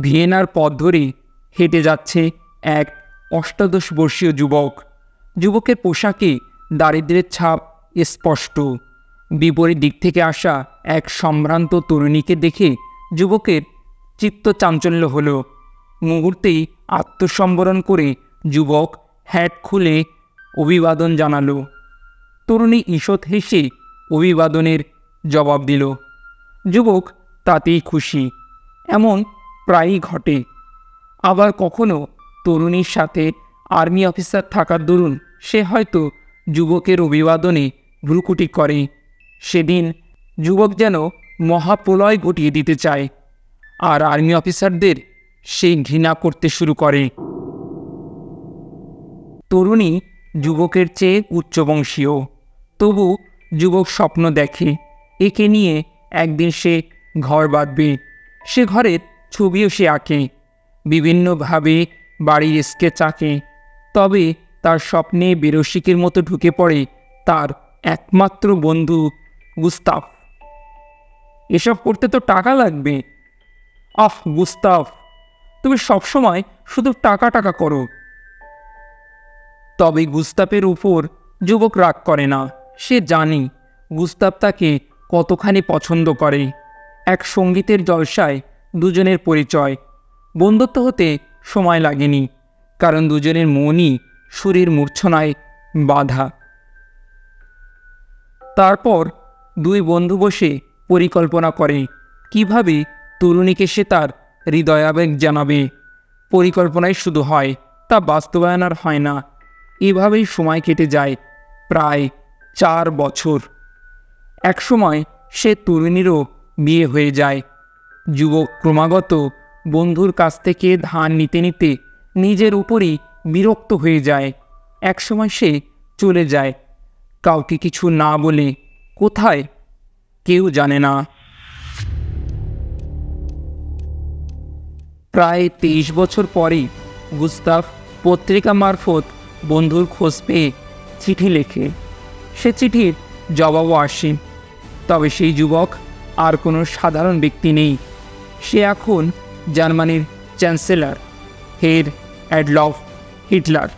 ভিয়েনার পথ ধরে হেঁটে যাচ্ছে এক অষ্টাদশ বর্ষীয় যুবক। যুবকের পোশাকে দারিদ্র্যের ছাপ স্পষ্ট। বিপরীত দিক থেকে আসা এক সম্ভ্রান্ত তরুণীকে দেখে যুবকের চিত্ত চাঞ্চল্য হল। মুহূর্তেই আত্মসম্বরণ করে যুবক হ্যাট খুলে অভিবাদন জানালো। তরুণী ঈষৎ হেসে অভিবাদনের জবাব দিল। যুবক তাতেই খুশি। এমন প্রায়ই ঘটে। আবার কখনো তরুণীর সাথে আর্মি অফিসার থাকার দরুন সে হয়তো যুবকের অভিবাদনে ভ্রুকুটি করে। সেদিন যুবক যেন মহাপ্রলয় ঘটিয়ে দিতে চায় আর আর্মি অফিসারদের সে ঘৃণা করতে শুরু করে। তরুণী যুবকের চেয়ে উচ্চবংশীয়। তবু যুবক স্বপ্ন দেখে, একে নিয়ে একদিন সে ঘর বাঁধবে। সে ঘরের ছবিও সে আঁকে। বিভিন্নভাবে বাড়ির স্কেচ আঁকে। তবে তার স্বপ্নে বেরসিকের মতো ঢুকে পড়ে তার একমাত্র বন্ধু গুস্তাফ। এসব করতে তো টাকা লাগবে। আহ, গুস্তাফ, তুমি সবসময় শুধু টাকা টাকা করো। তবে গুস্তাপের উপর যুবক রাগ করে না। সে জানে গুস্তাপ তাকে কতখানি পছন্দ করে। এক সঙ্গীতের জলসায় দুজনের পরিচয়। বন্ধুত্ব হতে সময় লাগেনি, কারণ দুজনের মনই শরীর মূর্ছনায় বাধা। তারপর দুই বন্ধু বসে পরিকল্পনা করে, কীভাবে তরুণীকে সে তার হৃদয়াবেগ জানাবে। পরিকল্পনায় শুধু হয়, তা বাস্তবায়ন আর হয় না। এভাবেই সময় কেটে যায়, প্রায় চার বছর। একসময় সে তরুণীরও বিয়ে হয়ে যায় যুবক ক্রমাগত বন্ধুর কাছ থেকে ধান নিতে নিতে নিজের উপরই বিরক্ত হয়ে যায়। একসময় সে চলে যায়। কাউকে কিছু না বলে কোথায়? কেউ জানে না। প্রায় তেইশ বছর পরেই গুস্তাফ পত্রিকা মারফত বন্ধুর খোঁজ পেয়ে চিঠি লেখে। সে চিঠির জবাবও আসে। তবে সেই যুবক আর কোনো সাধারণ ব্যক্তি নেই। সে এখন জার্মানির চ্যান্সেলর হের অ্যাডলফ হিটলার।